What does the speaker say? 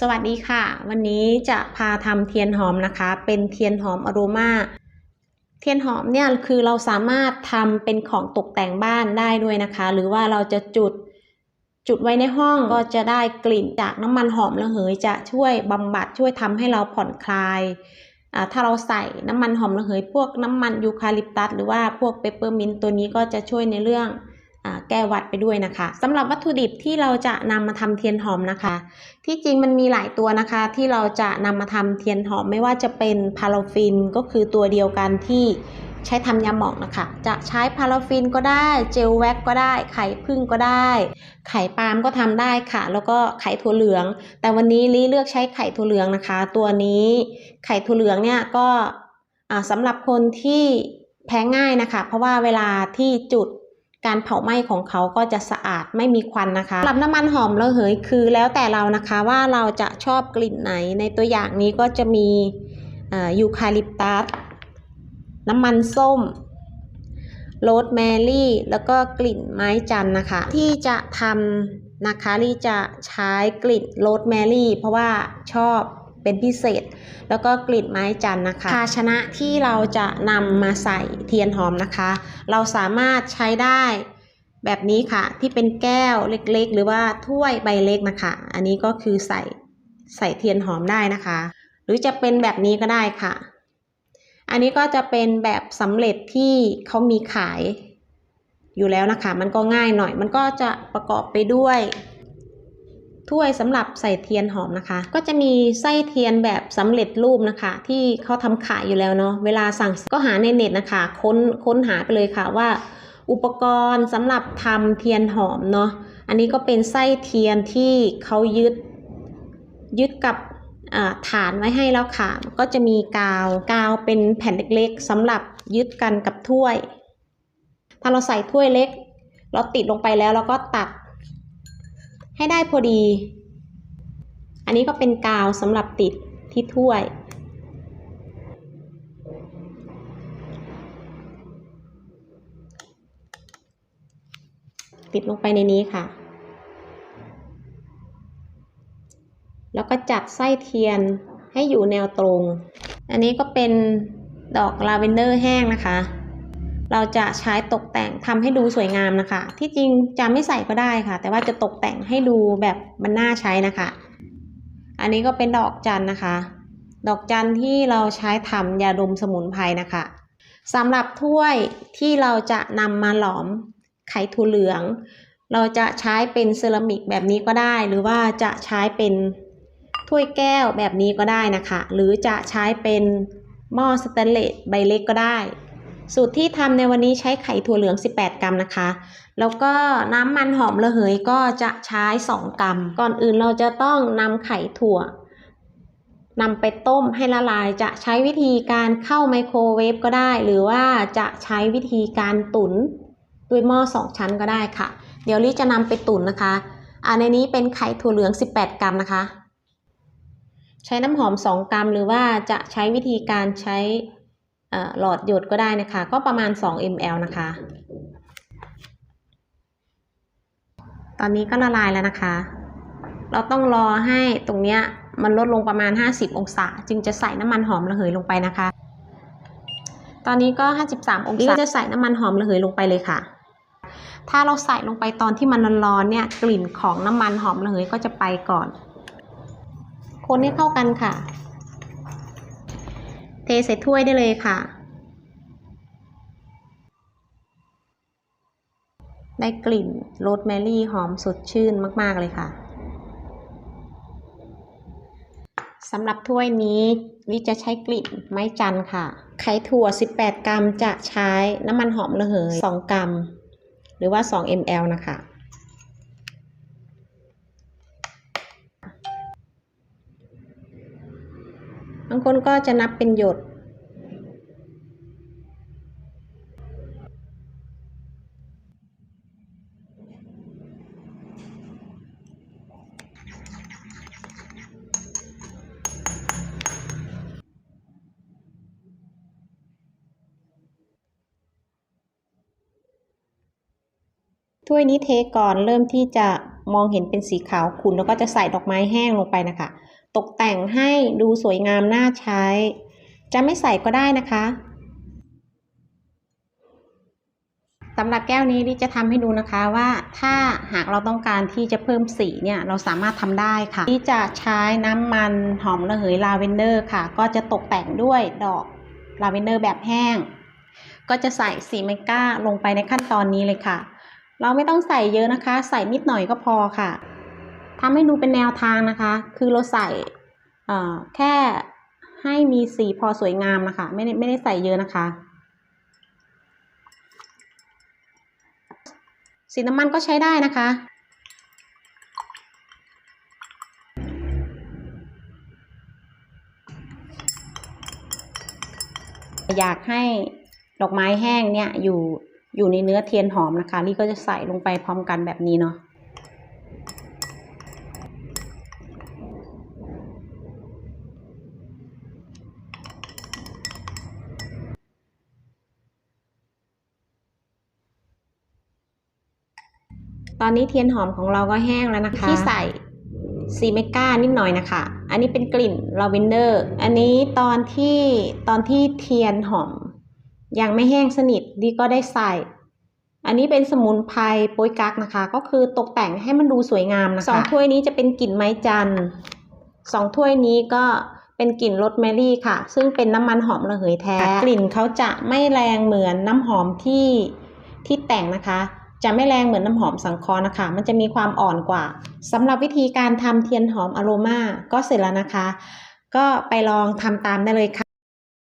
สวัสดีค่ะ วันนี้จะพาทำเทียนหอมนะคะ เป็นเทียนหอมอโรมาเทียนหอมเนี่ยคือเราสามารถทำเป็นของตกแต่งบ้านได้ด้วยนะคะ หรือว่าเราจะจุดจุดไว้ในห้องก็จะได้กลิ่นจากน้ำมันหอมระเหยจะช่วยบำบัดช่วยทำให้เราผ่อนคลายถ้าเราใส่น้ำมันหอมระเหย พวกน้ำมันยูคาลิปตัสหรือว่าพวกเปปเปอร์มินต์ตัวนี้ก็จะช่วยในเรื่อง แก้วัดไปด้วยนะคะสำหรับวัตถุดิบที่เราจะนำมาทำเทียนหอมนะคะ ที่จริงมันมีหลายตัวนะคะ ที่เราจะนำมาทำเทียนหอมไม่ว่าจะเป็นพาราฟินก็คือตัวเดียวกันที่ใช้ทำยาหมองนะคะ จะใช้พาราฟินก็ได้ เจลแว็กก็ได้ ไข่พึ่งก็ได้ ไข่ปาล์มก็ทำได้ค่ะ แล้วก็ไข่ถั่วเหลือง แต่วันนี้ลี่เลือกใช้ไข่ถั่วเหลืองนะคะ ตัวนี้ไข่ถั่วเหลืองเนี่ยก็อ่าสำหรับคนที่แพ้ง่ายนะคะ เพราะว่าเวลาที่จุด การเผาไหม้ของเขาก็จะสะอาดไม่มีควันนะคะสำหรับน้ำมันหอมระเหยคือแล้วแต่เรานะคะว่าเราจะชอบกลิ่นไหน ในตัวอย่างนี้ก็จะมีอ่ายูคาลิปตัสน้ำมันส้มโรสแมรี่ แล้วก็กลิ่นไม้จันนะคะ ที่จะทำนะคะลี่จะใช้กลิ่นโรสแมรี่ เพราะว่าชอบ เป็นพิเศษ แล้วก็กลิ่นไม้จันนะคะ ภาชนะที่เราจะนำมาใส่เทียนหอมนะคะ เราสามารถใช้ได้แบบนี้ค่ะ ที่เป็นแก้วเล็กๆ หรือว่าถ้วยใบเล็กนะคะ อันนี้ก็คือใส่ใส่เทียนหอมได้นะคะ หรือจะเป็นแบบนี้ก็ได้ค่ะ อันนี้ก็จะเป็นแบบสำเร็จที่เขามีขายอยู่แล้วนะคะ มันก็ง่ายหน่อย มันก็จะประกอบไปด้วย ถ้วยสำหรับใส่เทียนหอมนะคะ ก็จะมีไส้เทียนแบบสำเร็จรูปนะคะ ที่เขาทำขายอยู่แล้วเนาะเวลาสั่งก็หาในเน็ตนะคะ ค้นค้นหาไปเลยค่ะว่า อุปกรณ์สำหรับทำเทียนหอมเนาะอันนี้ก็เป็นไส้เทียนที่เขายึดยึดกับฐานไว้ให้แล้วค่ะ ก็จะมีกาว กาวเป็นแผ่นเล็กๆสำหรับยึดกันกับถ้วย ถ้าเราใส่ถ้วยเล็ก เราติดลงไปแล้วเราก็ตัด ให้ได้พอดี อันนี้ก็เป็นกาวสำหรับติดที่ถ้วย ติดลงไปในนี้ค่ะ แล้วก็จัดไส้เทียนให้อยู่แนวตรง อันนี้ก็เป็นดอกลาเวนเดอร์แห้งนะคะ เราจะใช้ตกแต่งทำให้ดูสวยงามนะคะ ที่จริงจะไม่ใส่ก็ได้ค่ะ แต่ว่าจะตกแต่งให้ดูแบบมันน่าใช้นะคะ อันนี้ก็เป็นดอกจันนะคะ ดอกจันที่เราใช้ทำยาดมสมุนไพรนะคะสำหรับถ้วยที่เราจะนำมาหลอมไข่ถั่วเหลือง เราจะใช้เป็นเซรามิกแบบนี้ก็ได้ หรือว่าจะใช้เป็นถ้วยแก้วแบบนี้ก็ได้นะคะ หรือจะใช้เป็นหม้อสแตนเลสใบเล็กก็ได้ สูตรที่ทำในวันนี้ใช้ไข่ถั่วเหลือง 18 กรัมนะคะ แล้วก็น้ำมันหอมระเหยก็จะใช้ 2 กรัม ก่อนอื่นเราจะต้องนำไข่ถั่วนำไปต้มให้ละลายจะใช้วิธีการเข้าไมโครเวฟก็ได้ หรือว่าจะใช้วิธีการตุ๋นด้วยหม้อ 2 ชั้นก็ได้ค่ะ เดี๋ยวลี่จะนำไปตุ๋นนะคะอ่าในนี้เป็นไข่ถั่วเหลือง 18 กรัมนะคะ ใช้น้ำหอม 2 กรัม หรือว่าจะใช้วิธีการใช้ หลอดหยดก็ได้นะคะ ก็ประมาณ 2 ml นะคะ ตอนนี้ก็ละลายแล้วนะคะ เราต้องรอให้ตรงเนี้ยมันลดลงประมาณ 50 องศา จึงจะใส่น้ำมันหอมระเหยลงไปนะคะ ตอนนี้ก็ 53 องศาจะใส่น้ำมันหอมระเหยลงไปเลยค่ะ ถ้าเราใส่ลงไปตอนที่มันร้อนๆเนี่ยกลิ่นของน้ำมันหอมระเหยก็จะไปก่อน คนให้เข้ากันค่ะ เทใส่ถ้วยได้เลยค่ะ ได้กลิ่นโรสแมรี่หอมสดชื่นมาก ๆ เลยค่ะสำหรับถ้วยนี้วิจะใช้กลิ่นไม้จันค่ะ ไข่ถั่ว 18 กรัมจะใช้น้ำมันหอมระเหย 2 กรัม หรือว่า 2 ml นะคะ บางคนก็จะนับเป็นหยด ถ้วยนี้เทก่อนเริ่มที่จะ มองเห็นเป็นสีขาวขุ่นแล้วก็จะใส่ดอกไม้แห้งลงไปนะคะ ตกแต่งให้ดูสวยงามน่าใช้ จะไม่ใส่ก็ได้นะคะสำหรับแก้วนี้ดิจะทำให้ดูนะคะว่าถ้าหากเราต้องการที่จะเพิ่มสีเนี่ยเราสามารถทำได้ค่ะที่จะใช้น้ำมันหอมระเหยลาเวนเดอร์ค่ะ ก็จะตกแต่งด้วยดอกลาเวนเดอร์แบบแห้ง ก็จะใส่สีเมก้าลงไปในขั้นตอนนี้เลยค่ะ เราไม่ต้องใส่เยอะนะคะ ใส่นิดหน่อยก็พอค่ะทำให้ดูเป็นแนวทางนะคะ คือเราใส่แค่ให้มีสีพอสวยงามนะคะ ไม่ได้ไม่ได้ใส่เยอะนะคะ สีน้ำมันก็ใช้ได้นะคะ อยากให้ดอกไม้แห้งเนี่ยอยู่ อยู่ในเนื้อเทียนหอมนะคะลี่ก็จะใส่ลงไปพร้อมกันแบบนี้เนาะตอนนี้เทียนหอมของเราก็แห้งแล้วนะคะ ที่ใส่ซีเมก้านิดหน่อยนะคะ อันนี้เป็นกลิ่นลาเวนเดอร์ อันนี้ตอนที่ตอนที่เทียนหอม ยังไม่แห้งสนิทดีก็ได้ใส่ อันนี้เป็นสมุนไพรโป๊ยกักนะคะ ก็คือตกแต่งให้มันดูสวยงามนะคะสองถ้วยนี้จะเป็นกลิ่นไม้จันทร์สองถ้วยนี้ก็เป็นกลิ่นรสแมรี่ค่ะ ซึ่งเป็นน้ำมันหอมระเหยแท้ กลิ่นเขาจะไม่แรงเหมือนน้ำหอมที่ที่แต่งนะคะ จะไม่แรงเหมือนน้ำหอมสังเคราะห์นะคะ มันจะมีความอ่อนกว่าสำหรับวิธีการทำเทียนหอมอโรมาก็เสร็จแล้วนะคะ ก็ไปลองทำตามได้เลยค่ะ